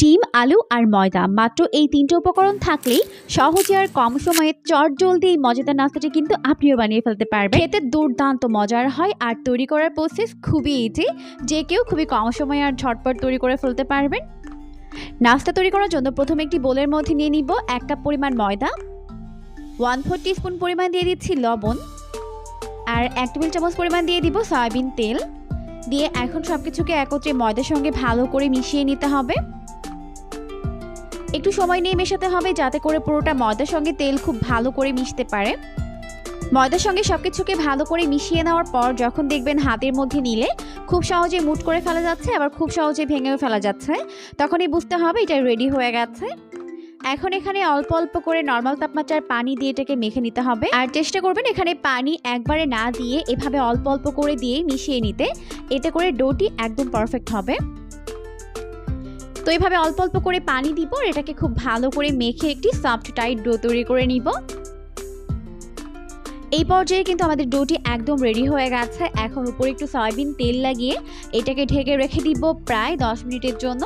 ডিম, আলু আর ময়দা। মাত্র এই তিনটে উপকরণ থাকলেই সহজে আর কম সময়ে চট জলদি এই মজাদার নাস্তাটি কিন্তু আপনিও বানিয়ে ফেলতে পারবেন। খেতে দুর্দান্ত মজার হয় আর তৈরি করার প্রসেস খুবই ইজি যে কেউ খুবই কম সময়ে আর ঝটপট তৈরি করে ফেলতে পারবেন। নাস্তা তৈরি করার জন্য প্রথমে একটি বোলের মধ্যে নিয়ে নিব এক কাপ পরিমাণ ময়দা ওয়ান ফোর স্পুন পরিমাণ দিয়ে দিচ্ছি লবণ, আর এক টেবিল চামচ পরিমাণ দিয়ে দিব সয়াবিন তেল। দিয়ে এখন সব কিছুকে একত্রে ময়দার সঙ্গে ভালো করে মিশিয়ে নিতে হবে। একটু সময় নিয়ে মেশাতে হবে যাতে করে পুরোটা ময়দার সঙ্গে তেল খুব ভালো করে মিশতে পারে। ময়দার সঙ্গে সব কিছুকে ভালো করে মিশিয়ে নেওয়ার পর যখন দেখবেন হাতের মধ্যে নিলে খুব সহজে মুট করে ফেলা যাচ্ছে, আবার খুব সহজে ভেঙেও ফেলা যাচ্ছে। তখনই বুঝতে হবে এটা রেডি হয়ে গেছে। এখন এখানে অল্প অল্প করে নর্মাল তাপমাত্রার পানি দিয়ে এটাকে মেখে নিতে হবে। আর চেষ্টা করবেন এখানে পানি একবারে না দিয়ে এভাবে অল্প অল্প করে দিয়ে মিশিয়ে নিতে। এতে করে ডোটি একদম পারফেক্ট হবে। তো এইভাবে অল্প অল্প করে পানি দিব আর এটাকে খুব ভালো করে মেখে একটি সফট টাইট ডো তৈরি করে নিব। এই পর্যায়ে কিন্তু আমাদের ডোটি একদম রেডি হয়ে গেছে। এখন উপরে একটু সয়াবিন তেল লাগিয়ে এটাকে ঢেকে রেখে দিব প্রায় দশ মিনিটের জন্য।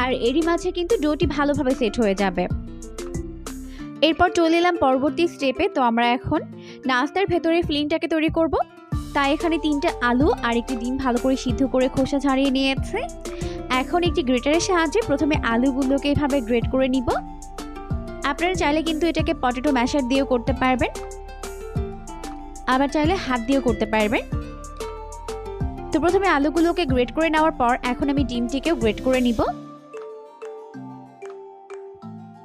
আর এরই মাঝে কিন্তু ডোটি ভালোভাবে সেট হয়ে যাবে। এরপর চলে এলাম পরবর্তী স্টেপে তো আমরা এখন নাস্তার ভেতরে ফিলিংটাকে তৈরি করব। তাই এখানে তিনটে আলু আর একটি ডিম ভালো করে সিদ্ধ করে খোসা ছাড়িয়ে নিয়েছে। এখন একটি গ্রেটারের সাহায্যে প্রথমে আলুগুলোকে এভাবে গ্রেট করে নিব। আপনারা চাইলে কিন্তু এটাকে পটেটো ম্যাশার দিয়েও করতে পারবেন। আবার চাইলে হাত দিয়েও করতে পারবেন। তো প্রথমে আলুগুলোকে গ্রেট করে নেওয়ার পর এখন আমি ডিমটিকেও গ্রেট করে নিব।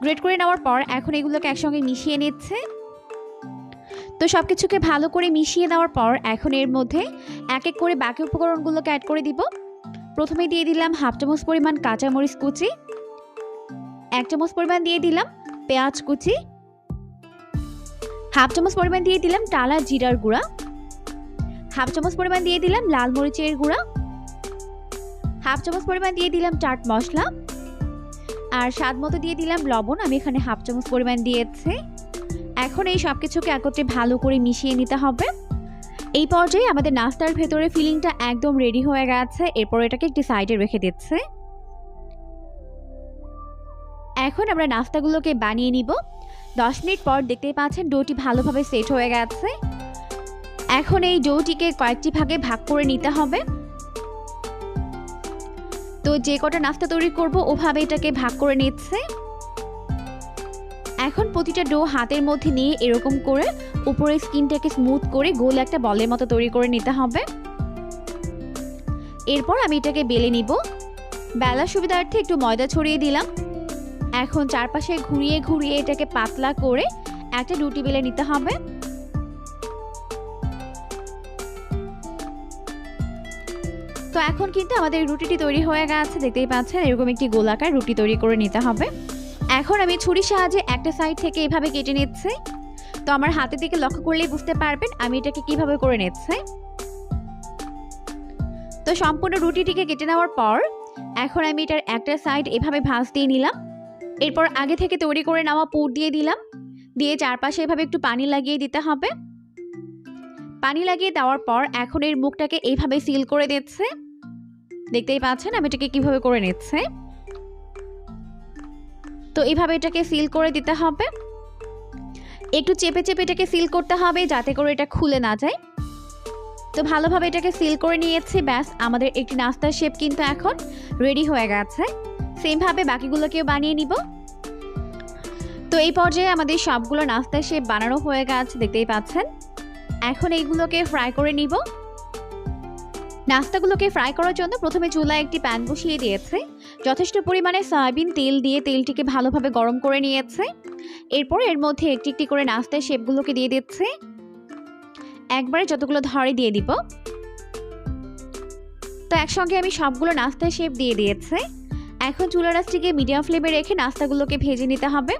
গ্রেট করে নেওয়ার পর এখন এগুলোকে একসঙ্গে মিশিয়ে নিচ্ছে। তো সব কিছুকে ভালো করে মিশিয়ে দেওয়ার পর এখন এর মধ্যে এক এক করে বাকি উপকরণগুলোকে অ্যাড করে দিব। প্রথমে দিয়ে দিলাম হাফ চামচ পরিমাণ কাঁচামরিচ কুচি, এক চামচ পরিমাণ দিয়ে দিলাম পেঁয়াজ কুচি, হাফ চামচ পরিমাণ দিয়ে দিলাম টালা জিরার গুঁড়া, হাফ চামচ পরিমাণ দিয়ে দিলাম লাল মরিচের গুঁড়া, হাফ চামচ পরিমাণ দিয়ে দিলাম চাট মশলা, আর স্বাদ মতো দিয়ে দিলাম লবণ, আমি এখানে হাফ চামচ পরিমাণ দিয়েছি। এখন এই সব কিছুকে একত্রে ভালো করে মিশিয়ে নিতে হবে। এই পর্যায়ে আমাদের নাস্তার ভেতরে ফিলিংটা একদম রেডি হয়ে গেছে, এরপর এটাকে একটি সাইডে রেখে দিচ্ছে। এখন আমরা নাস্তাগুলোকে বানিয়ে নিব। দশ মিনিট পর দেখতেই পাচ্ছেন ডোটি ভালোভাবে সেট হয়ে গেছে। এখন এই ডোটিকে কয়েকটি ভাগে ভাগ করে নিতে হবে। তো যে কটা নাস্তা তৈরি করব, ওভাবে এটাকে ভাগ করে নিচ্ছে। এখন প্রতিটা ডো হাতের মধ্যে নিয়ে এরকম করে উপরের স্কিনটাকে স্মুথ করে গোল একটা বলের মতো তৈরি করে নিতে হবে। এরপর আমি এটাকে বেলে নিব। বেলার সুবিধার্থে একটু ময়দা ছড়িয়ে দিলাম। এখন চারপাশে ঘুরিয়ে ঘুরিয়ে এটাকে পাতলা করে একটা রুটি বেলে নিতে হবে। তো এখন কিন্তু আমাদের রুটিটি তৈরি হয়ে গেছে, দেখতেই পাচ্ছেন এরকম একটি গোলাকার রুটি তৈরি করে নিতে হবে। এখন আমি ছুরির সাহায্যে একটা সাইড থেকে এভাবে কেটে নিচ্ছি। তো আমার হাতের দিকে লক্ষ্য করলেই বুঝতে পারবেন আমি এটাকে কীভাবে করে নিচ্ছি। তো সম্পূর্ণ রুটিটিকে কেটে নেওয়ার পর, এখন আমি এটার একটা সাইড এভাবে ভাঁজ দিয়ে নিলাম। এরপর আগে থেকে তৈরি করে নেওয়া পুর দিয়ে দিলাম। দিয়ে চারপাশে এভাবে একটু পানি লাগিয়ে দিতে হবে। পানি লাগিয়ে দেওয়ার পর এখন এর মুখটাকে এইভাবে সিল করে দিচ্ছে। দেখতেই পাচ্ছেন আমি এটাকে কীভাবে করে নিচ্ছে। তো এইভাবে এটাকে সিল করে দিতে হবে। একটু চেপে চেপে এটাকে সিল করতে হবে যাতে করে এটা খুলে না যায়। তো ভালোভাবে এটাকে সিল করে নিয়েছি, ব্যাস, আমাদের একটি নাস্তার শেপ কিন্তু এখন রেডি হয়ে গেছে। সেমভাবে বাকিগুলোকেও বানিয়ে নিব। তো এই পর্যায়ে আমাদের সবগুলো নাস্তার শেপ বানানো হয়ে গেছে, দেখতেই পাচ্ছেন। এখন এইগুলোকে ফ্রাই করে নিব। নাস্তাগুলোকে ফ্রাই করার জন্য প্রথমে চুলায় একটি প্যান বসিয়ে দিয়েছে। যথেষ্ট পরিমাণে সয়াবিন তেল দিয়ে তেলটিকে ভালোভাবে গরম করে নিয়েছে। এরপর এর মধ্যে একটি একটি করে নাস্তায় শেপগুলোকে দিয়ে দিচ্ছে। একবারে যতগুলো ধরে দিয়ে দিব। তো একসঙ্গে আমি সবগুলো নাস্তায় শেপ দিয়ে দিয়েছে। এখন চুলা রাসটিকে মিডিয়াম ফ্লেমে রেখে নাস্তাগুলোকে ভেজে নিতে হবে।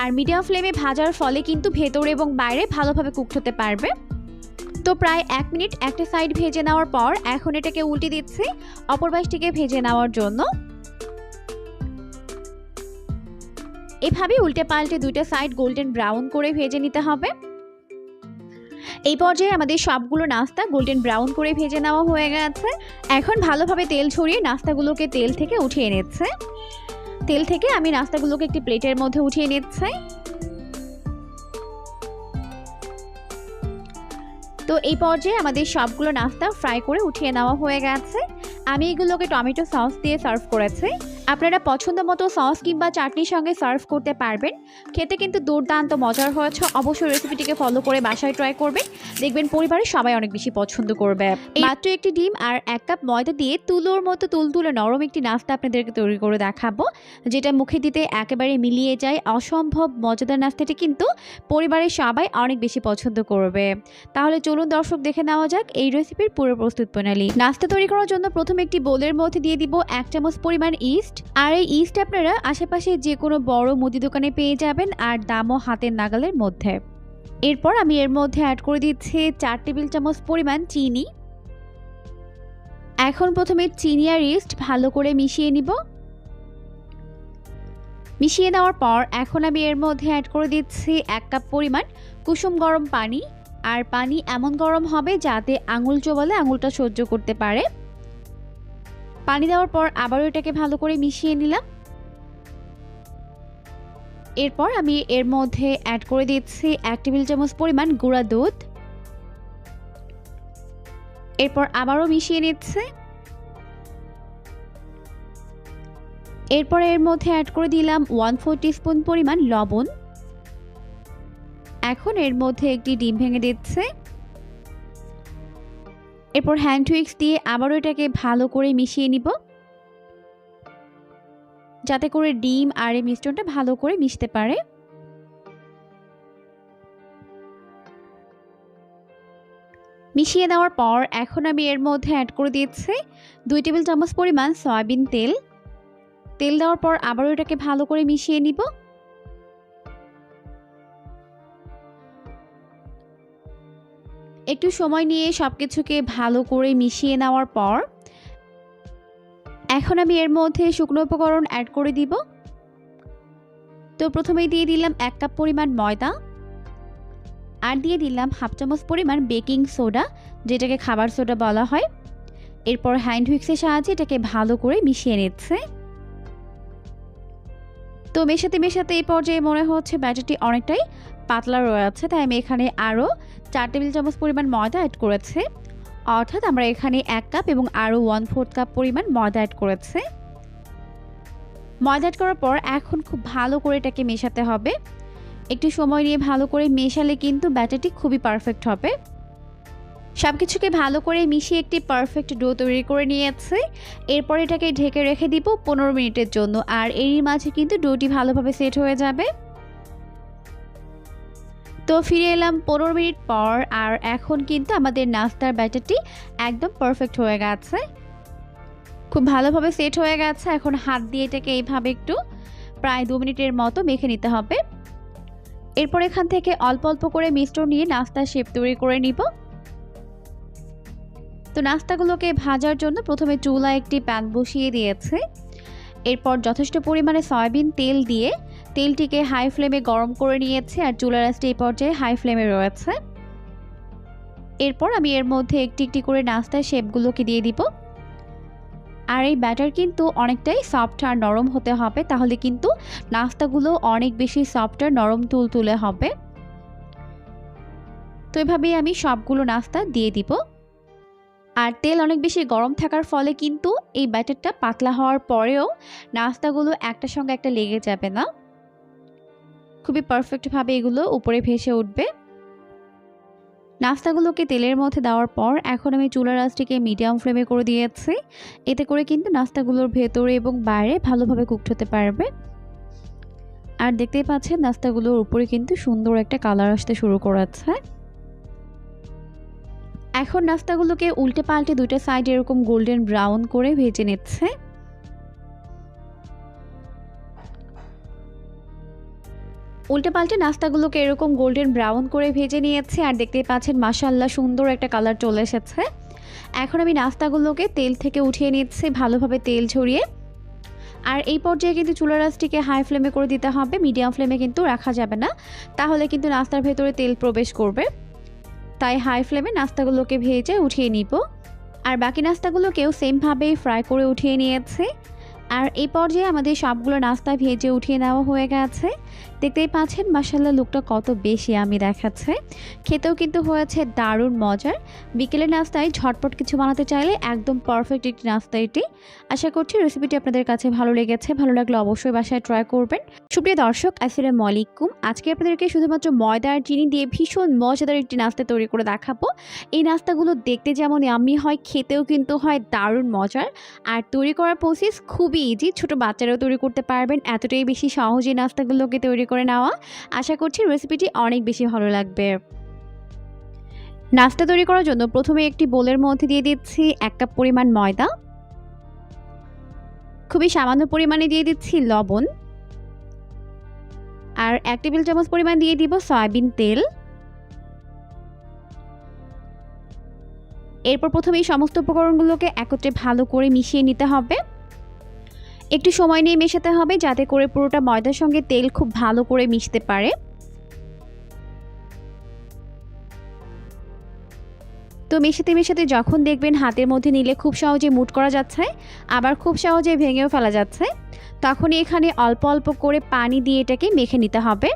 আর মিডিয়াম ফ্লেমে ভাজার ফলে কিন্তু ভেতরে এবং বাইরে ভালোভাবে কুক হতে পারবে। তো প্রায় এক মিনিট একটা সাইড ভেজে নেওয়ার পর এখন এটাকে উল্টে দিচ্ছি। অপর পাশটিকে ভেজে নেওয়ার জন্য। এভাবে উল্টে পাল্টে দুইটা সাইড গোল্ডেন ব্রাউন করে ভেজে নিতে হবে। এই পর্যায়ে আমাদের সবগুলো নাস্তা গোল্ডেন ব্রাউন করে ভেজে নেওয়া হয়ে গেছে। এখন ভালোভাবে তেল ছড়িয়ে নাস্তাগুলোকে তেল থেকে উঠিয়ে নিচ্ছে। তেল থেকে আমি নাস্তাগুলোকে একটি প্লেটের মধ্যে উঠিয়ে নিচ্ছি। তো এই পর্যায়ে আমাদের সবগুলো নাস্তা ফ্রাই করে উঠিয়ে নেওয়া হয়ে গেছে। আমি এগুলোকে টমেটো সস দিয়ে সার্ভ করেছি। আপনারা পছন্দ মতো সস কিংবা চাটনির সঙ্গে সার্ভ করতে পারবেন। খেতে কিন্তু দুর্দান্ত মজার হয়েছে। অবশ্যই রেসিপিটিকে ফলো করে বাসায় ট্রাই করবেন। দেখবেন পরিবারের সবাই অনেক বেশি পছন্দ করবে। মাত্র একটি ডিম আর এক কাপ ময়দা দিয়ে তুলোর মতো তুলতুলে নরম একটি নাস্তা আপনাদেরকে তৈরি করে দেখাবো, যেটা মুখে দিতে একেবারে মিলিয়ে যায়। অসম্ভব মজাদার নাস্তাটি কিন্তু পরিবারের সবাই অনেক বেশি পছন্দ করবে। তাহলে চলুন দর্শক দেখে নেওয়া যাক এই রেসিপির পুরো প্রস্তুত প্রণালী। নাস্তা তৈরি করার জন্য প্রথমে একটি বোলের মধ্যে দিয়ে দিব এক চামচ পরিমাণ ইস্ট আর এই ইস্ট আপনারা আশেপাশে যে কোনো বড় মুদি দোকানে পেয়ে যাবেন আর দামও হাতের নাগালের মধ্যে। এরপর আমি এর মধ্যে অ্যাড করে দিচ্ছি চার টেবিল চামচ পরিমাণ চিনি। এখন প্রথমে চিনি আর ইস্ট ভালো করে মিশিয়ে নিব। মিশিয়ে নেওয়ার পর এখন আমি এর মধ্যে অ্যাড করে দিচ্ছি এক কাপ পরিমাণ কুসুম গরম পানি। আর পানি এমন গরম হবে যাতে আঙুল চোবালে আঙুলটা সহ্য করতে পারে। পানি দেওয়ার পর আবারও এটাকে ভালো করে মিশিয়ে নিলাম। এরপর আমি এর মধ্যে অ্যাড করে দিচ্ছি এক টেবিল চামচ পরিমাণ গুঁড়া দুধ। এরপর আবারও মিশিয়ে নিচ্ছে। এরপর এর মধ্যে অ্যাড করে দিলাম ওয়ান ফোর স্পুন পরিমাণ লবণ। এখন এর মধ্যে একটি ডিম ভেঙে দিচ্ছে। এরপর হ্যান্ড টুইক্স দিয়ে আবারও এটাকে ভালো করে মিশিয়ে নিব। যাতে করে ডিম আর এই মিশ্রণটা ভালো করে মিশতে পারে। মিশিয়ে দেওয়ার পর এখন আমি এর মধ্যে অ্যাড করে দিয়েছি দুই টেবিল চামচ পরিমাণ সয়াবিন তেল। তেল দেওয়ার পর আবারও এটাকে ভালো করে মিশিয়ে নিব। একটু সময় নিয়ে সব কিছুকে ভালো করে মিশিয়ে নেওয়ার পর এখন আমি এর মধ্যে শুকনো উপকরণ অ্যাড করে দিব। তো প্রথমেই দিয়ে দিলাম এক কাপ পরিমাণ ময়দা। আর দিয়ে দিলাম হাফ চামচ পরিমাণ বেকিং সোডা যেটাকে খাবার সোডা বলা হয়। এরপর হ্যান্ড হুইক্সের সাহায্যে এটাকে ভালো করে মিশিয়ে নিচ্ছে। তো মেশাতে মেশাতে এই পর্যায়ে মনে হচ্ছে ব্যাটারটি অনেকটাই পাতলা রয়েছে তাই আমি এখানে আরও চার টেবিল চামচ পরিমাণ ময়দা অ্যাড করেছে। অর্থাৎ আমরা এখানে এক কাপ এবং আরও ওয়ান ফোর্থ কাপ পরিমাণ ময়দা অ্যাড করেছে। ময়দা অ্যাড করার পর এখন খুব ভালো করে এটাকে মেশাতে হবে। একটু সময় নিয়ে ভালো করে মেশালে কিন্তু ব্যাটারটি খুবই পারফেক্ট হবে। সব কিছুকে ভালো করে মিশিয়ে একটি পারফেক্ট ডো তৈরি করে নিয়েছে। এরপর এটাকে ঢেকে রেখে দিব পনেরো মিনিটের জন্য, আর এরই মাঝে কিন্তু ডোটি ভালোভাবে সেট হয়ে যাবে। তো ফিরে এলাম পনেরো মিনিট পর আর এখন কিন্তু আমাদের নাস্তার ব্যাটারটি একদম পারফেক্ট হয়ে গেছে। খুব ভালোভাবে সেট হয়ে গেছে। এখন হাত দিয়ে এটাকে এইভাবে একটু প্রায় দু মিনিটের মতো মেখে নিতে হবে। এরপর এখান থেকে অল্প অল্প করে মিশ্রণ নিয়ে নাস্তার শেপ তৈরি করে নিব। তো নাস্তাগুলোকে ভাজার জন্য প্রথমে চুলা একটি প্যান বসিয়ে দিয়েছে। এরপর যথেষ্ট পরিমাণে সয়াবিন তেল দিয়ে তেলটিকে হাই ফ্লেমে গরম করে নিয়েছে আর চুলার আঁচটি এই পর্যায়ে হাই ফ্লেমে রয়েছে। এরপর আমি এর মধ্যে একটি একটি করে নাস্তার শেপগুলোকে দিয়ে দিব। আর এই ব্যাটার কিন্তু অনেকটাই সফট আর নরম হতে হবে, তাহলে কিন্তু নাস্তাগুলো অনেক বেশি সফট আর নরম তুল তুলে হবে। তো এভাবেই আমি সবগুলো নাস্তা দিয়ে দিব। আর তেল অনেক বেশি গরম থাকার ফলে কিন্তু এই ব্যাটারটা পাতলা হওয়ার পরেও নাস্তাগুলো একটা সঙ্গে একটা লেগে যাবে না। খুবই পারফেক্টভাবে এগুলো উপরে ভেসে উঠবে। নাস্তাগুলোকে তেলের মধ্যে দেওয়ার পর এখন আমি চুলার আঁচটিকে মিডিয়াম ফ্লেমে করে দিয়েছি। এতে করে কিন্তু নাস্তাগুলোর ভেতরে এবং বাইরে ভালোভাবে কুকড হতে পারবে। আর দেখতেই পাচ্ছেন নাস্তাগুলোর উপরে কিন্তু সুন্দর একটা কালার আসতে শুরু করেছে। এখন নাস্তাগুলোকে উল্টে পাল্টে দুইটা সাইড এরকম গোল্ডেন ব্রাউন করে ভেজে নিচ্ছে। উল্টে পাল্টে নাস্তাগুলোকে এরকম গোল্ডেন ব্রাউন করে ভেজে নিয়েছে আর দেখতে পাচ্ছেন মাসাল্লাহ সুন্দর একটা কালার চলে এসেছে। এখন আমি নাস্তাগুলোকে তেল থেকে উঠিয়ে নিচ্ছি, ভালোভাবে তেল ছড়িয়ে আর এই পর্যায়ে কিন্তু চুলার রাসটিকে হাই ফ্লেমে করে দিতে হবে, মিডিয়াম ফ্লেমে কিন্তু রাখা যাবে না। তাহলে কিন্তু নাস্তার ভেতরে তেল প্রবেশ করবে। তাই হাই ফ্লেমে নাস্তাগুলোকে ভেজে উঠিয়ে নিব। আর বাকি নাস্তাগুলোকেও সেমভাবেই ফ্রাই করে উঠিয়ে নিয়েছে। আর এই পর্যায়ে আমাদের সবগুলো নাস্তা ভেজে উঠিয়ে নেওয়া হয়ে গেছে। দেখতেই পাচ্ছেন মাসাল্লাহ লুকটা কত বেশি আমি দেখাচ্ছে। খেতেও কিন্তু হয়েছে দারুণ মজার। বিকেলের নাস্তায় ঝটপট কিছু বানাতে চাইলে একদম পারফেক্ট একটি নাস্তা এটি। আশা করছি রেসিপিটি আপনাদের কাছে ভালো লেগেছে। ভালো লাগলে অবশ্যই বাসায় ট্রাই করবেন। সুপ্রিয় দর্শক, আসসালামু আলাইকুম। আজকে আপনাদেরকে শুধুমাত্র ময়দা আর চিনি দিয়ে ভীষণ মজাদার একটি নাস্তা তৈরি করে দেখাবো। এই নাস্তাগুলো দেখতে যেমন আমি হয়, খেতেও কিন্তু হয় দারুণ মজার। আর তৈরি করার প্রসেস খুবই ইজি ছোট বাচ্চারাও তৈরি করতে পারবেন। এতটাই বেশি সহজে নাস্তাগুলোকে তৈরি করে নেওয়া। আশা করছি রেসিপিটি অনেক বেশি ভালো লাগবে। নাস্তা তৈরি করার জন্য প্রথমে একটি বোলের মধ্যে দিয়ে দিচ্ছি এক কাপ পরিমাণ ময়দা। খুবই সামান্য পরিমাণে দিয়ে দিচ্ছি লবণ। আর এক টেবিল চামচ পরিমাণ দিয়ে দিব সয়াবিন তেল। এরপর প্রথমে এই সমস্ত উপকরণগুলোকে একত্রে ভালো করে মিশিয়ে নিতে হবে। একটু সময় নিয়ে মেশাতে হবে যাতে করে পুরোটা ময়দার সঙ্গে তেল খুব ভালো করে মিশতে পারে। তো মেশাতে মেশাতে যখন দেখবেন হাতের মধ্যে নিলে খুব সহজে মুট করা যাচ্ছে, আবার খুব সহজে ভেঙেও ফেলা যাচ্ছে, তখনই এখানে অল্প অল্প করে পানি দিয়ে এটাকে মেখে নিতে হবে।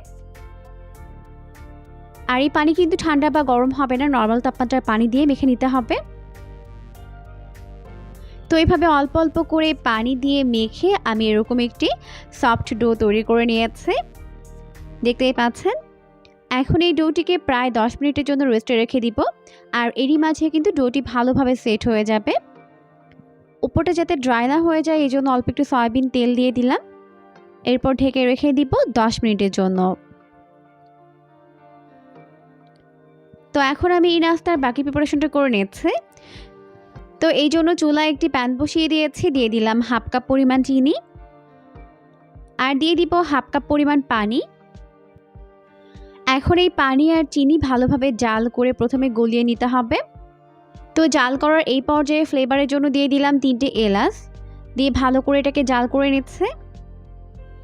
আর এই পানি কিন্তু ঠান্ডা বা গরম হবে না, নর্মাল তাপমাত্রার পানি দিয়ে মেখে নিতে হবে। তো এইভাবে অল্প অল্প করে পানি দিয়ে মেখে আমি এরকম একটি সফট ডো তৈরি করে নিয়েছি। দেখতেই পাচ্ছেন? এখন এই ডোটিকে প্রায় দশ মিনিটের জন্য রেস্টে রেখে দিব। আর এরই মাঝে কিন্তু ডোটি ভালোভাবে সেট হয়ে যাবে। উপরটা যাতে ড্রাই না হয়ে যায় এই জন্য অল্প একটু সয়াবিন তেল দিয়ে দিলাম। এরপর ঢেকে রেখে দিব দশ মিনিটের জন্য। তো এখন আমি এই নাস্তার বাকি প্রিপারেশনটা করে নিচ্ছি। তো এই জন্য চুলায় একটি প্যান বসিয়ে দিয়েছি, দিয়ে দিলাম হাফ কাপ পরিমাণ চিনি আর দিয়ে দিব হাফ কাপ পরিমাণ পানি। এখন এই পানি আর চিনি ভালোভাবে জাল করে প্রথমে গলিয়ে নিতে হবে। তো জাল করার এই পর্যায়ে ফ্লেভারের জন্য দিয়ে দিলাম তিনটে এলাচ, দিয়ে ভালো করে এটাকে জাল করে নিচ্ছে।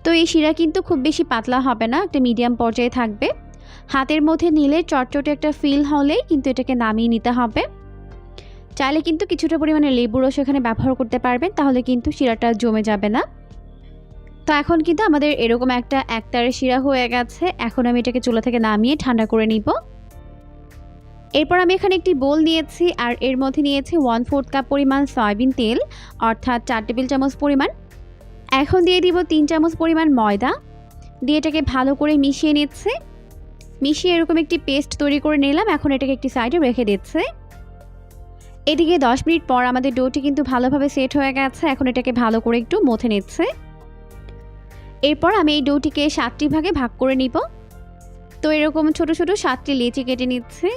তো এই শিরা কিন্তু খুব বেশি পাতলা হবে না, একটা মিডিয়াম পর্যায়ে থাকবে। হাতের মধ্যে নিলে চটচটে একটা ফিল হলেই কিন্তু এটাকে নামিয়ে নিতে হবে। চাইলে কিন্তু কিছুটা পরিমাণে লেবু রস এখানে ব্যবহার করতে পারবেন, তাহলে কিন্তু শিরাটা জমে যাবে না। তো এখন কিন্তু আমাদের এরকম একটা একতারে শিরা হয়ে গেছে। এখন আমি এটাকে চুলা থেকে নামিয়ে ঠান্ডা করে নিব। এরপর আমি এখানে একটি বোল নিয়েছি, আর এর মধ্যে নিয়েছি ওয়ান ফোর্থ কাপ পরিমাণ সয়াবিন তেল, অর্থাৎ চার টেবিল চামচ পরিমাণ। এখন দিয়ে দিব তিন চামচ পরিমাণ ময়দা। দিয়ে এটাকে ভালো করে মিশিয়ে নিচ্ছে। মিশিয়ে এরকম একটি পেস্ট তৈরি করে নিলাম, এখন এটাকে একটি সাইডে রেখে দিচ্ছে। এদিকে দশ মিনিট পর আমাদের ডোটি কিন্তু ভালোভাবে সেট হয়ে গেছে। এখন এটাকে ভালো করে একটু মথে নিচ্ছে। এরপর আমি এই ডোটিকে সাতটি ভাগে ভাগ করে নিব। তো এরকম ছোট ছোট সাতটি লেচি কেটে নিচ্ছে।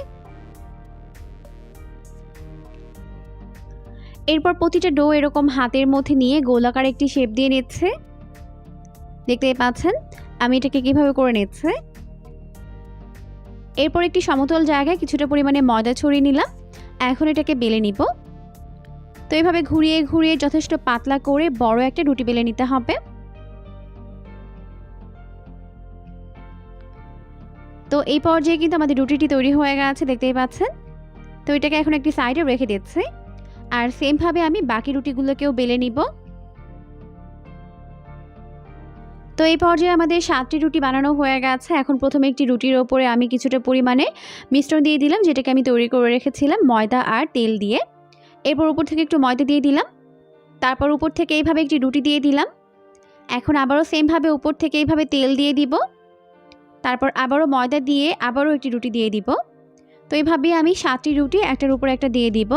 এরপর প্রতিটা ডো এরকম হাতের মধ্যে নিয়ে গোলাকার একটি শেপ দিয়ে নিচ্ছে। দেখতে পাচ্ছেন, আমি এটাকে কীভাবে করে নিচ্ছে। এরপর একটি সমতল জায়গায় কিছুটা পরিমাণে ময়দা ছড়িয়ে নিলাম। এখন এটাকে বেলে নিব। তো এভাবে ঘুরিয়ে ঘুরিয়ে যথেষ্ট পাতলা করে বড় একটা রুটি বেলে নিতে হবে। তো এই পর্যায়ে কিন্তু আমাদের রুটিটি তৈরি হয়ে গেছে, দেখতেই পাচ্ছেন। তো এটাকে এখন একটি সাইডে রেখে দিচ্ছি। আর সেমভাবে আমি বাকি রুটিগুলোকেও বেলে নিব। তো এই পর্যায়ে আমাদের সাতটি রুটি বানানো হয়ে গেছে। এখন প্রথমে একটি রুটির ওপরে আমি কিছুটা পরিমাণে মিশ্রণ দিয়ে দিলাম, যেটাকে আমি তৈরি করে রেখেছিলাম ময়দা আর তেল দিয়ে। এরপর উপর থেকে একটু ময়দা দিয়ে দিলাম। তারপর উপর থেকে এইভাবে একটি রুটি দিয়ে দিলাম। এখন আবারও সেমভাবে উপর থেকে এইভাবে তেল দিয়ে দিব। তারপর আবারও ময়দা দিয়ে আবারও একটি রুটি দিয়ে দিব। তো এইভাবে আমি সাতটি রুটি একটার উপর একটা দিয়ে দিব।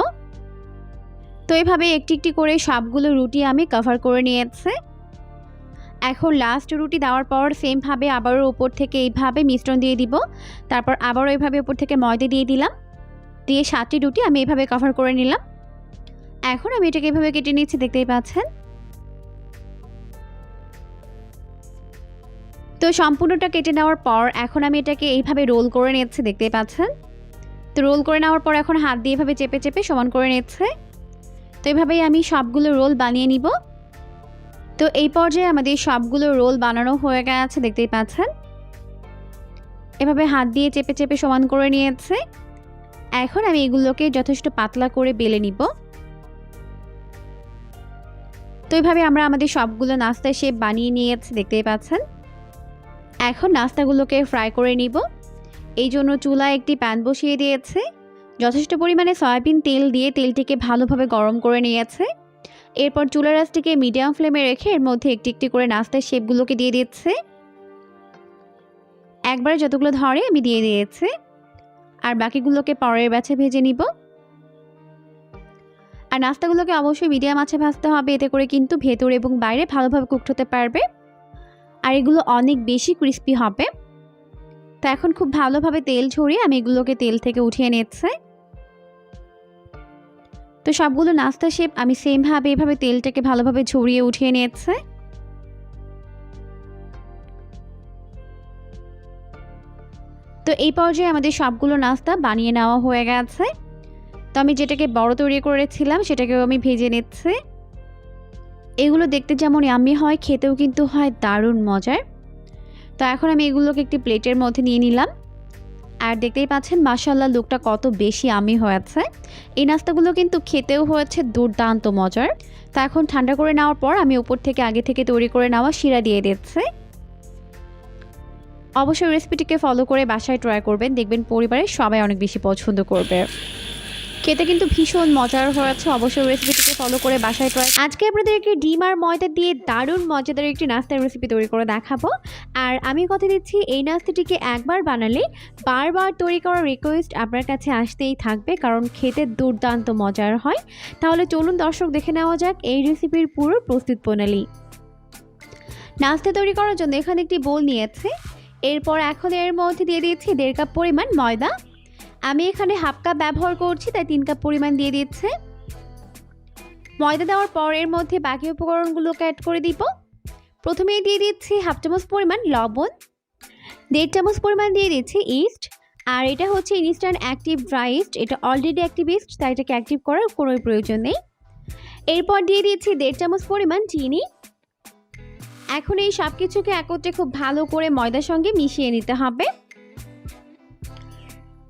তো এইভাবে একটি একটি করে সবগুলো রুটি আমি কভার করে নিয়েছে। এখন লাস্ট রুটি দেওয়ার পর সেমভাবে আবারও উপর থেকে এইভাবে মিশ্রণ দিয়ে দিব। তারপর আবারও এইভাবে উপর থেকে ময়দা দিয়ে দিলাম। দিয়ে সাতটি রুটি আমি এইভাবে কভার করে নিলাম। এখন আমি এটাকে এইভাবে কেটে নিচ্ছি, দেখতেই পাচ্ছেন? তো সম্পূর্ণটা কেটে নেওয়ার পর এখন আমি এটাকে এইভাবে রোল করে নিচ্ছি, দেখতেই পাচ্ছেন? তো রোল করে নেওয়ার পর এখন হাত দিয়ে এভাবে চেপে চেপে সমান করে নিচ্ছে। তো এভাবেই আমি সবগুলো রোল বানিয়ে নিব। তো এই পর্যায়ে আমাদের সবগুলো রোল বানানো হয়ে গেছে, দেখতেই পাচ্ছেন? এভাবে হাত দিয়ে চেপে চেপে সমান করে নিয়েছে। এখন আমি এগুলোকে যথেষ্ট পাতলা করে বেলে নিব। তো এইভাবে আমরা আমাদের সবগুলো নাস্তা শেপ বানিয়ে নিয়েছি, দেখতেই পাচ্ছেন? এখন নাস্তাগুলোকে ফ্রাই করে নিব। এই জন্য চুলায় একটি প্যান বসিয়ে দিয়েছে। যথেষ্ট পরিমাণে সয়াবিন তেল দিয়ে তেলটিকে ভালোভাবে গরম করে নিয়েছে। এরপর চুলার আঁচটিকে মিডিয়াম ফ্লেমে রেখে এর মধ্যে একটি একটি করে নাস্তার শেপগুলোকে দিয়ে দিচ্ছে। একবারে যতগুলো ধরে আমি দিয়ে দিয়েছি। আর বাকিগুলোকে পরের ব্যাচে ভেজে নিব। আর নাস্তাগুলোকে অবশ্যই মিডিয়াম আছে ভাজতে হবে, এতে করে কিন্তু ভেতর এবং বাইরে ভালোভাবে কুকড হতে পারবে। আর এগুলো অনেক বেশি ক্রিস্পি হবে। তো এখন খুব ভালোভাবে তেল ঝরিয়ে আমি এগুলোকে তেল থেকে উঠিয়ে নিচ্ছে। তো সবগুলো নাস্তা শেপ আমি সেমভাবে এভাবে তেলটাকে ভালোভাবে ঝরিয়ে উঠিয়ে নিয়েছে। তো এই পর্যায়ে আমাদের সবগুলো নাস্তা বানিয়ে নেওয়া হয়ে গেছে। তো আমি যেটাকে বড় তৈরি করেছিলাম সেটাকেও আমি ভেজে নিচ্ছি। এগুলো দেখতে যেমন আমি হয়, খেতেও কিন্তু হয় দারুণ মজার। তো এখন আমি এগুলোকে একটি প্লেটের মধ্যে নিয়ে নিলাম। আর দেখতেই পাচ্ছেন মাসাল্লাহ লুকটা কত বেশি আমি হয়েছে। এই নাস্তাগুলো কিন্তু খেতেও হয়েছে দুর্দান্ত মজার। তা এখন ঠান্ডা করে নেওয়ার পর আমি উপর থেকে আগে থেকে তৈরি করে নেওয়া শিরা দিয়ে দিচ্ছি। অবশ্যই রেসিপিটিকে ফলো করে বাসায় ট্রাই করবেন। দেখবেন পরিবারের সবাই অনেক বেশি পছন্দ করবে। খেতে কিন্তু ভীষণ মজার হয়েছে। অবশ্যই রেসিপিটিকে ফলো করে বাসায় ট্রাই আজকে আপনাদেরকে ডিম আর ময়দা দিয়ে দারুণ মজাদার একটি নাস্তার রেসিপি তৈরি করে দেখাবো। আর আমি কথা দিচ্ছি, এই নাস্তাটিকে একবার বানালে বারবার তৈরি করার রিকোয়েস্ট আপনার কাছে আসতেই থাকবে, কারণ খেতে দুর্দান্ত মজার হয়। তাহলে চলুন দর্শক দেখে নেওয়া যাক এই রেসিপির পুরো প্রস্তুত প্রণালী। নাস্তা তৈরি করার জন্য এখানে একটি বোল নিয়েছে। এরপর এখন এর মধ্যে দিয়ে দিয়েছি দেড় কাপ পরিমাণ ময়দা। আমি এখানে হাফ কাপ ব্যবহার করছি, তাই তিন কাপ পরিমাণ দিয়ে দিচ্ছে। ময়দা দেওয়ার পর এর মধ্যে বাকি উপকরণগুলোকে অ্যাড করে দিব। প্রথমেই দিয়ে দিচ্ছি হাফ চামচ পরিমাণ লবণ, দেড় চামচ পরিমাণ দিয়ে দিচ্ছি ইস্ট আর এটা হচ্ছে ইনস্ট্যান্ট অ্যাক্টিভ ড্রাই ইস্ট এটা অলরেডি অ্যাক্টিভ ইস্ট তাই এটাকে অ্যাক্টিভ করার কোনো প্রয়োজন নেই। এরপর দিয়ে দিচ্ছি দেড় চামচ পরিমাণ চিনি। এখন এই সব কিছুকে একত্রে খুব ভালো করে ময়দার সঙ্গে মিশিয়ে নিতে হবে।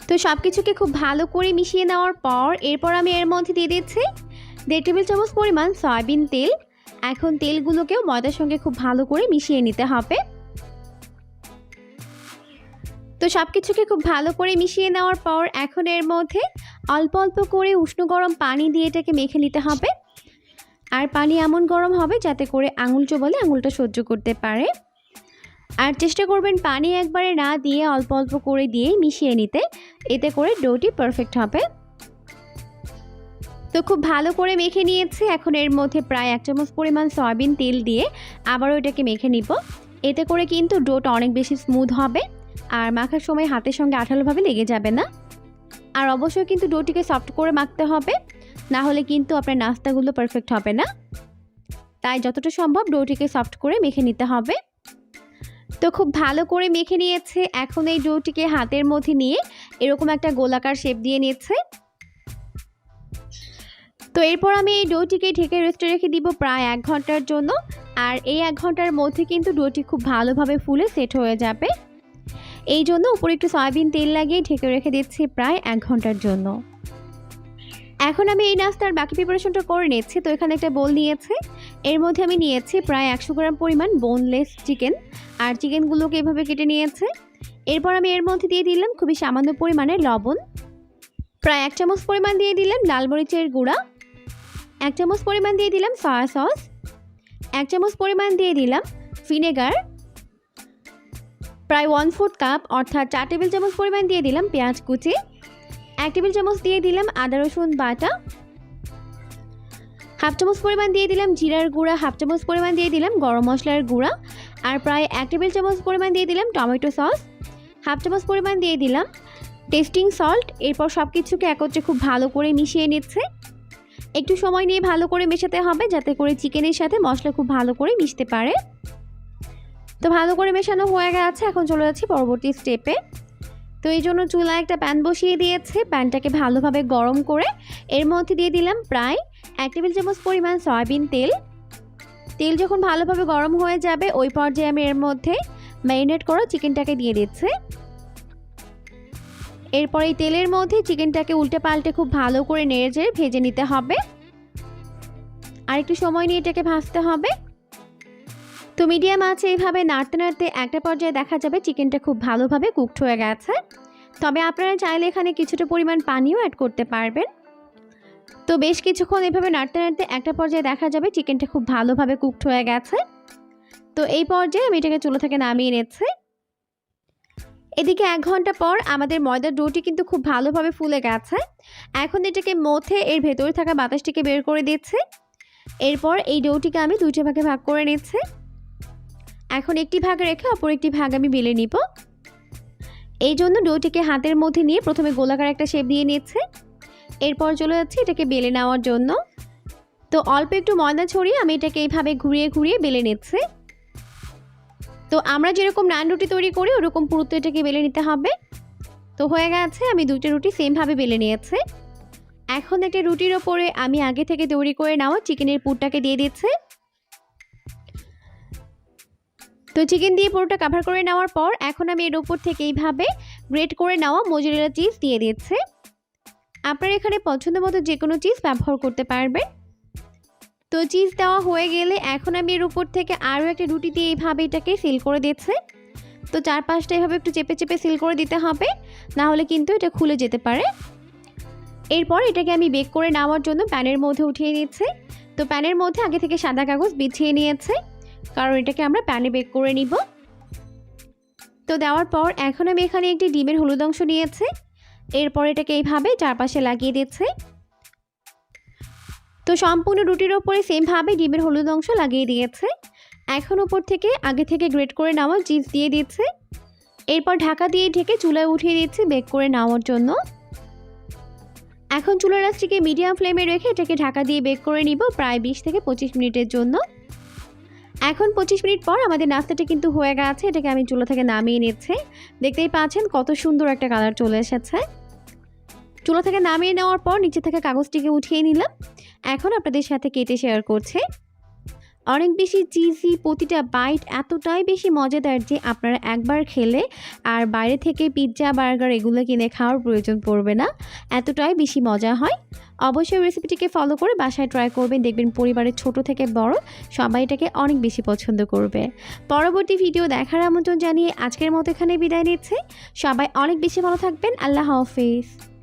তো সব কিছুকে খুব ভালো করে মিশিয়ে নেওয়ার পর এরপর আমি এর মধ্যে দিয়ে দিচ্ছি দেড় টেবিল চামচ পরিমাণ সয়াবিন তেল। এখন তেলগুলোকেও ময়দার সঙ্গে খুব ভালো করে মিশিয়ে নিতে হবে। তো সব কিছুকে খুব ভালো করে মিশিয়ে নেওয়ার পর এখন এর মধ্যে অল্প অল্প করে উষ্ণ গরম পানি দিয়ে এটাকে মেখে নিতে হবে। আর পানি এমন গরম হবে যাতে করে আঙুল চোবালে আঙুলটা সহ্য করতে পারে। আর চেষ্টা করবেন পানি একবারে না দিয়ে অল্প অল্প করে দিয়ে মিশিয়ে নিতে। এতে করে ডোটি পারফেক্ট হবে। তো খুব ভালো করে মেখে নিয়েছি। এখন এর মধ্যে প্রায় এক চামচ পরিমাণ সয়াবিন তেল দিয়ে আবারও এটাকে মেখে নিব। এতে করে কিন্তু ডোটা অনেক বেশি স্মুথ হবে আর মাখার সময় হাতের সঙ্গে আঠালোভাবে লেগে যাবে না। আর অবশ্যই কিন্তু ডোটিকে সফট করে মাখতে হবে, না হলে কিন্তু আপনার নাস্তাগুলো পারফেক্ট হবে না। তাই যতটা সম্ভব ডোটিকে সফট করে মেখে নিতে হবে। তো খুব ভালো করে মেখে নিয়েছে। এখন এই ডোটিকে হাতের মধ্যে নিয়ে এরকম একটা গোলাকার শেপ দিয়ে নিচ্ছে তো এরপর আমি এই ডোটিকে ঢেকে রেস্টে রেখে দিব প্রায় এক ঘণ্টার জন্য। আর এই এক ঘণ্টার মধ্যে কিন্তু ডোটি খুব ভালোভাবে ফুলে সেট হয়ে যাবে। এই জন্য উপরে একটু সয়াবিন তেল লাগিয়ে ঢেকে রেখে দিচ্ছি প্রায় এক ঘণ্টার জন্য। এখন আমি এই নাস্তার বাকি প্রিপারেশনটা করে নিচ্ছি। তো এখানে একটা বোল নিয়েছে। এর মধ্যে আমি নিয়েছি প্রায় একশো গ্রাম পরিমাণ বোনলেস চিকেন আর চিকেনগুলোকে এভাবে কেটে নিয়েছে। এরপর আমি এর মধ্যে দিয়ে দিলাম খুবই সামান্য পরিমাণে লবণ। প্রায় এক চামচ পরিমাণ দিয়ে দিলাম লাল মরিচের গুঁড়া। এক চামচ পরিমাণ দিয়ে দিলাম সয়া সস এক চামচ পরিমাণ দিয়ে দিলাম ভিনেগার প্রায় ওয়ান ফোর্থ কাপ অর্থাৎ চার টেবিল চামচ পরিমাণ দিয়ে দিলাম পেঁয়াজ কুচি, এক টেবিল চামচ দিয়ে দিলাম আদা রসুন বাটা, হাফ চামচ পরিমাণ দিয়ে দিলাম জিরার গুঁড়া, হাফ চামচ পরিমাণ দিয়ে দিলাম গরম মশলার গুঁড়া আর প্রায় এক টেবিল চামচ পরিমাণ দিয়ে দিলাম টমেটো সস হাফ চামচ পরিমাণ দিয়ে দিলাম টেস্টিং সল্ট এরপর সব কিছুকে একত্রে খুব ভালো করে মিশিয়ে নিচ্ছে। একটু সময় নিয়ে ভালো করে মেশাতে হবে, যাতে করে চিকেনের সাথে মশলা খুব ভালো করে মিশতে পারে। তো ভালো করে মেশানো হয়ে গেছে, এখন চলে যাচ্ছি পরবর্তী স্টেপে তো এই জন্য চুলায় একটা প্যান বসিয়ে দিয়েছে প্যানটাকে ভালোভাবে গরম করে। এর মধ্যে দিয়ে দিলাম প্রায় এক টেবিল চামচ পরিমাণ সয়াবিন তেল। তেল যখন ভালোভাবে গরম হয়ে যাবে, ওই পর্যায়ে আমি এর মধ্যে ম্যারিনেট করা চিকেনটাকে দিয়ে দিচ্ছি। এরপর এই তেলের মধ্যে চিকেনটাকে উল্টে পাল্টে খুব ভালো করে নেড়ে চেড়ে ভেজে নিতে হবে। আর একটু সময় নিয়ে এটাকে ভাজতে হবে। তো মিডিয়াম আছে এইভাবে নাড়তে নাড়তে একটা পর্যায়ে দেখা যাবে চিকেনটা খুব ভালোভাবে কুকড হয়ে গেছে। তবে আপনারা চাইলে এখানে কিছুটা পরিমাণ পানিও অ্যাড করতে পারবেন। তো বেশ কিছুক্ষণ এভাবে নাড়তে নাড়তে একটা পর্যায়ে দেখা যাবে চিকেনটা খুব ভালোভাবে কুকড হয়ে গেছে। তো এই পর্যায়ে আমি এটাকে চুলো থেকে নামিয়ে নিচ্ছি। এদিকে এক ঘণ্টা পর আমাদের ময়দার ডোটি কিন্তু খুব ভালোভাবে ফুলে গেছে। এখন এটাকে মথে এর ভেতরে থাকা বাতাসটিকে বের করে দিচ্ছে। এরপর এই ডোটিকে আমি দুইটা ভাগে ভাগ করে নিচ্ছি। এখন একটি ভাগ রেখে অপর একটি ভাগ আমি বেলে নিব। এই জন্য ডোটিকে হাতের মধ্যে নিয়ে প্রথমে গোলাকার একটা শেপ দিয়ে নিচ্ছে। এরপর চলে যাচ্ছে এটাকে বেলে নেওয়ার জন্য। তো অল্প একটু ময়দা ছড়িয়ে আমি এটাকে এইভাবে ঘুরিয়ে ঘুরিয়ে বেলে নিচ্ছি। তো আমরা যেরকম নান রুটি তৈরি করি, ওরকম পুরুত্ব এটাকে বেলে নিতে হবে। তো হয়ে গেছে, আমি দুটো রুটি সেমভাবে বেলে নিয়েছি। এখন একটা রুটির ওপরে আমি আগে থেকে তৈরি করে নেওয়া চিকেনের পুরটাকে দিয়ে দিচ্ছি। তো চিকেন দিয়ে পুরোটা কাভার করে নেওয়ার পর, এখন আমি এর উপর থেকে এইভাবে গ্রেট করে নেওয়া মজুরিলা চিজ দিয়ে দিচ্ছে। আপনারা এখানে পছন্দ মতো যে কোনো চিজ ব্যবহার করতে পারবেন। তো চিজ দেওয়া হয়ে গেলে এখন আমি এর উপর থেকে আরও একটা রুটি দিয়ে এইভাবে এটাকে সিল করে দিচ্ছে তো চারপাশটা এভাবে একটু চেপে চেপে সিল করে দিতে হবে, না হলে কিন্তু এটা খুলে যেতে পারে। এরপর এটাকে আমি বেক করে নেওয়ার জন্য প্যানের মধ্যে উঠিয়ে নিচ্ছি তো প্যানের মধ্যে আগে থেকে সাদা কাগজ বিছিয়ে নিয়েছে, কারণ এটাকে আমরা প্যানে বেক করে নিব। তো দেওয়ার পর এখন আমি এখানে একটি ডিমের হলুদ অংশ নিয়েছি। এরপর এটাকে এইভাবে চারপাশে লাগিয়ে দিচ্ছে তো সম্পূর্ণ রুটির ওপরে সেমভাবে ডিমের হলুদ অংশ লাগিয়ে দিয়েছে। এখন ওপর থেকে আগে থেকে গ্রেট করে নেওয়া চিজ দিয়ে দিচ্ছে এরপর ঢাকা দিয়ে ঢেকে চুলায় উঠিয়ে দিচ্ছে বেক করে নেওয়ার জন্য। এখন চুলার রাস্টিকে মিডিয়াম ফ্লেমে রেখে এটাকে ঢাকা দিয়ে বেক করে নিব প্রায় বিশ থেকে পঁচিশ মিনিটের জন্য। এখন পঁচিশ মিনিট পর আমাদের নাস্তাটা কিন্তু হয়ে গেছে, এটাকে আমি চুলা থেকে নামিয়ে নিচ্ছি। দেখতেই পাচ্ছেন কত সুন্দর একটা কালার চলে এসেছে। চুলা থেকে নামিয়ে নেওয়ার পর নিচে থেকে কাগজটিকে উঠিয়ে নিলাম। এখন আপনাদের সাথে কেটে শেয়ার করছে? অনেক বেশি চিজি প্রতিটা বাইট এতটাই বেশি মজাদার যে আপনারা একবার খেলে আর বাইরে থেকে পিৎজা বার্গার এগুলো কিনে খাওয়ার প্রয়োজন পড়বে না। এতটাই বেশি মজা হয়। অবশ্যই রেসিপিটিকে ফলো করে বাসায় ট্রাই করবেন, দেখবেন পরিবারের ছোট থেকে বড় সবাই এটাকে অনেক বেশি পছন্দ করবে। পরবর্তী ভিডিও দেখার আমন্ত্রণ জানিয়ে আজকের মতো এখানে বিদায় নিচ্ছে। সবাই অনেক বেশি ভালো থাকবেন। আল্লাহ হাফিজ।